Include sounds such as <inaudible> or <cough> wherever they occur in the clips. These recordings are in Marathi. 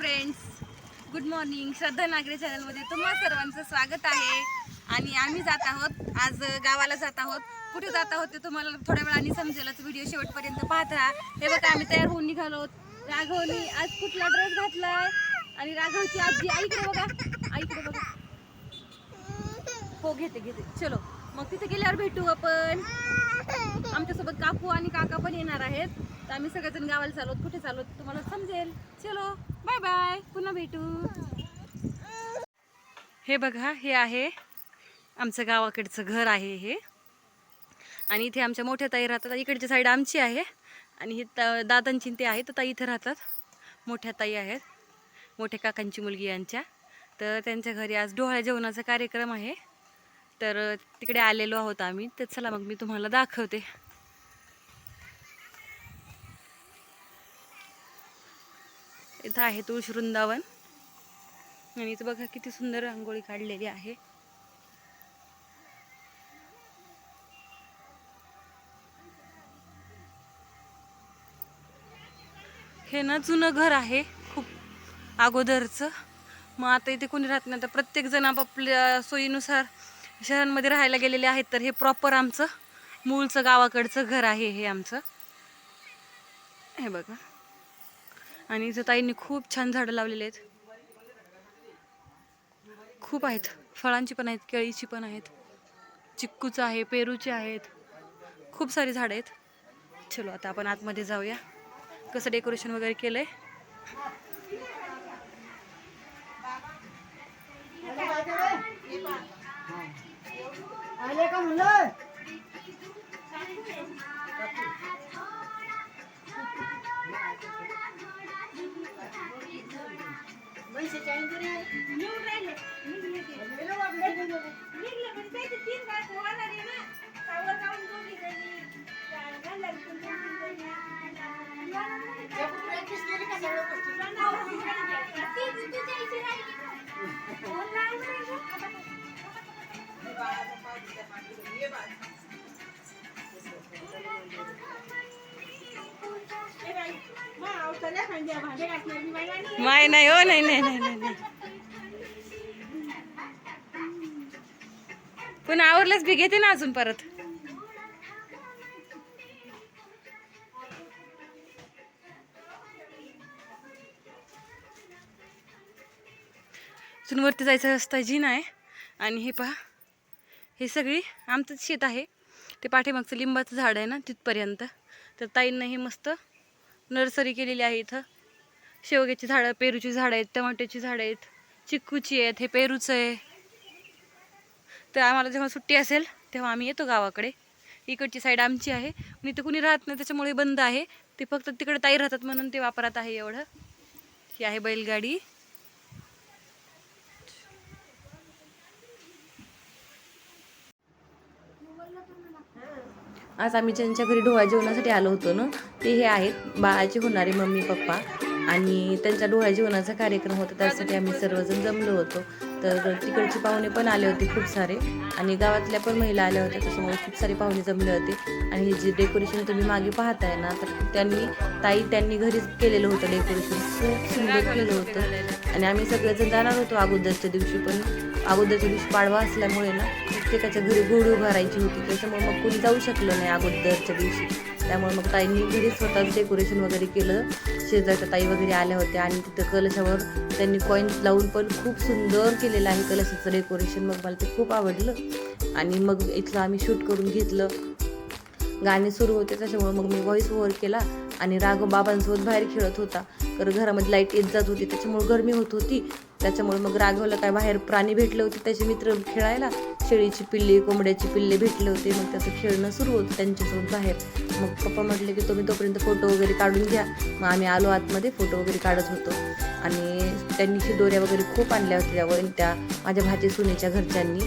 Friends good morning Shraddha Nagare चॅनलमध्ये तुम्हा सर्वांचं स्वागत आहे. आणि आम्ही जात आहोत आज गावाला जात आहोत. कुठे जात आहोत ते तुम्हाला थोड्या वेळाने समजेलच. व्हिडिओ शेवटपर्यंत पाहत. राहा हे बघा आम्ही तयार होऊन निघालो आहोत. राघवनी आज कुठला ड्रेस घातलाय? आणि राघवची आजी आईकडे बघा. आईकडे बघा. हो घेते घेते. चलो. मग तिथे गेल्यावर भेटू आपण. आमच्यासोबत काकू आणि काका पण येणार आहेत. तर आम्ही सगळेजण गावाला चालवत कुठे चालवत तुम्हाला समजेल. चलो. Bye bye. पुन्हा भेटू. हे बघा हे आहे आमचं गावाकडचं घर आहे हे. आणि इथे आमच्या मोठ्या ताई राहतात. इकडची साईड आमची आहे. आणि ही त दादांची ते आहे तर ताई इथं राहतात. मोठ्या ताई आहेत. मोठ्या काकांची मुलगी यांच्या तर त्यांच्या घरी आज डोहाळ्या जेवणाचा कार्यक्रम आहे. तर तिकडे आलेलो आहोत आम्ही. तर चला मग मी तुम्हाला दाखवते. इथं आहे तुळशी वृंदावन. आणि इथं बघा किती सुंदर रांगोळी काढलेली आहे. हे ना जुनं घर आहे खूप अगोदरचं. मग आता इथे कोणी राहत नाही. तर प्रत्येक जण आपापल्या सोयीनुसार शहरांमध्ये राहायला गेलेले आहेत. तर हे प्रॉपर आमचं मूळचं गावाकडचं घर आहे हे आमचं. हे बघा. आणि इथं ताईंनी खूप छान झाडं लावलेली आहेत. खूप आहेत. फळांची पण आहेत केळीची पण आहेत. चिक्कूचं आहे पेरूची आहेत. खूप सारी झाडं आहेत. चलो आता आपण आतमध्ये जाऊया. कसं डेकोरेशन वगैरे केलंय? आले का म्हणलं माय नाही हो नाही नाही नाही नाही नाही. पण आवरलंच बी घेते ना अजून परत. अजून वरती जायचा रस्ता जी आहे. आणि हे पहा हे सगळी आमचंच शेत आहे. ते पाठीमागचं लिंबाचं झाड आहे ना तिथपर्यंत. तर ताईंना हे मस्त नर्सरी केलेली आहे इथं. शेवग्याची झाडं पेरूची झाडं आहेत टमाट्याची झाडं आहेत चिक्कूची आहेत हे पेरूचं आहे. तर आम्हाला जेव्हा सुट्टी असेल तेव्हा आम्ही येतो गावाकडे. इकडची साईड आमची आहे. पण इथं कुणी राहत नाही त्याच्यामुळे बंद आहे. ते फक्त तिकडे ताई राहतात म्हणून ते वापरत आहे एवढं. ही आहे बैलगाडी. आज आम्ही ज्यांच्या घरी डोळा जेवणासाठी आलो होतो ना ते हे आहेत बाळाचे होणारे मम्मी पप्पा. आणि त्यांच्या डोळ्या जेवणाचा कार्यक्रम होता त्यासाठी आम्ही सर्वजण जमलो होतो. तर तिकडचे पाहुणे पण आले होते खूप सारे. आणि गावातल्या पण महिला आल्या होत्या त्याच्यामुळे खूप सारे पाहुणे जमले होते. आणि हे जे डेकोरेशन तुम्ही मागे पाहताय ना तर त्यांनी ताई त्यांनी घरीच केलेलं होतं डेकोरेशन खूप सुंदर केलं होतं. आणि आम्ही सगळेजण जाणार होतो अगोदरच्या दिवशी पण. अगोदरच्या दिवशी पाडवा असल्यामुळे ना प्रत्येकाच्या घरी गोडी उभारायची होती त्याच्यामुळे मग कोणी जाऊ शकलं नाही अगोदरच्या दिवशी. त्यामुळे मग ताईंनी घरी स्वतःच डेकोरेशन वगैरे केलं. शेजारच्या ताई वगैरे आल्या होत्या आणि तिथं कलशावर त्यांनी कॉईन्स लावून पण खूप सुंदर केलेलं आहे कलशाचं डेकोरेशन मग मला ते खूप आवडलं. आणि मग इथलं आम्ही शूट करून घेतलं. गाणे सुरू होते त्याच्यामुळे मग मी व्हॉइस ओव्हर केला आणि राघव बाबांसोबत बाहेर खेळत होता. तर घरामध्ये लाइट येत जात होती त्याच्यामुळे गरमी होत होती. त्याच्यामुळे मग राघवला काय बाहेर प्राणी भेटले होते त्याचे मित्र खेळायला. शेळीची पिल्ली कोंबड्याची पिल्ले भेटले होते. मग त्याचं खेळणं सुरू होतं त्यांच्यासोबत बाहेर. मग पप्पा म्हटले की तुम्ही तोपर्यंत फोटो वगैरे काढून घ्या. मग आम्ही आलो आतमध्ये फोटो वगैरे काढत होतो. आणि त्यांनी शिदोऱ्या वगैरे खूप आणल्या होत्या त्यावर त्या माझ्या भाचे सुनेच्या घरच्यांनी.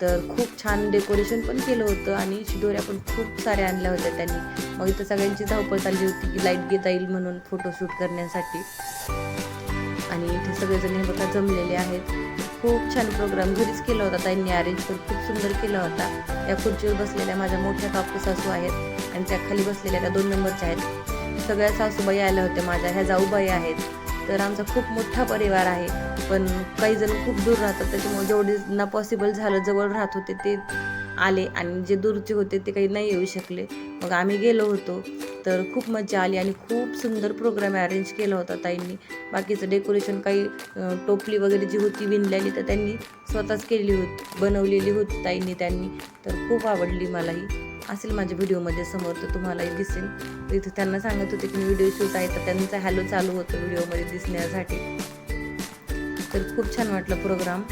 तर खूप छान डेकोरेशन पण केलं होतं आणि शिदोऱ्या पण खूप साऱ्या आणल्या होत्या त्यांनी. मग इथं सगळ्यांची धावपळ चालली होती की लाइट घेता येईल म्हणून फोटोशूट करण्यासाठी. आणि इथे सगळेजण हे बघा जमलेले आहेत. खूप छान प्रोग्राम घरीच केला होता त्यांनी अरेंज करून खूप सुंदर केला होता. या खुर्चीवर बसलेल्या माझ्या मोठ्या काकू सासू आहेत आणि त्या खाली बसलेल्या त्या दोन नंबरच्या आहेत. सगळ्या सासूबाई आल्या होत्या माझ्या ह्या जाऊबाई आहेत. तर आमचा खूप मोठा परिवार आहे. पण काही जण खूप दूर राहतात त्याच्यामुळे जेवढे ना पॉसिबल झालं जवळ राहत होते ते आले आणि जे दूरचे होते ते काही नाही येऊ शकले. मग आम्ही गेलो होतो. तर खूप मजा आली आणि खूप सुंदर प्रोग्राम अरेंज केला होता ताईंनी. बाकीचं डेकोरेशन काही टोपली वगैरे जी होती विणलेली तर त्यांनी स्वतःच केली होती बनवलेली होती ताईंनी त्यांनी. तर खूप आवडली मलाही. असेल माझ्या व्हिडिओमध्ये समोर तर तुम्हालाही दिसेल. तर इथे त्यांना सांगत होते की मी व्हिडिओ शूट आहे तर त्यांचा हॅलो चालू होतं व्हिडिओमध्ये दिसण्यासाठी. तर खूप छान वाटलं प्रोग्राम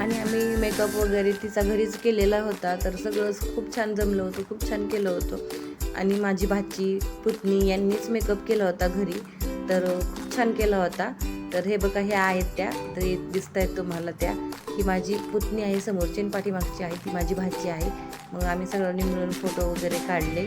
आणि आम्ही मेकअप वगैरे तिचा घरीच केलेला होता तर सगळंच खूप छान जमलं होतं खूप छान केलं होतं. आणि माझी भाची पुतणी यांनीच मेकअप केला होता घरी तर खूप छान केला होता. तर हे बघा ह्या आहेत त्या तर दिसत आहेत तुम्हाला त्या. ही माझी पुतणी आहे समोरची आणि पाठीमागची आहे ती माझी भाची आहे. मग आम्ही सगळ्यांनी मिळून फोटो वगैरे काढले.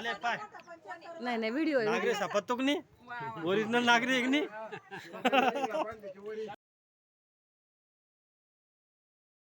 आले पाय. नाही नाही व्हिडिओ नागरी सापत्तो की नाही? ओरिजिनल नागरी आहे की नाही? <laughs> <laughs>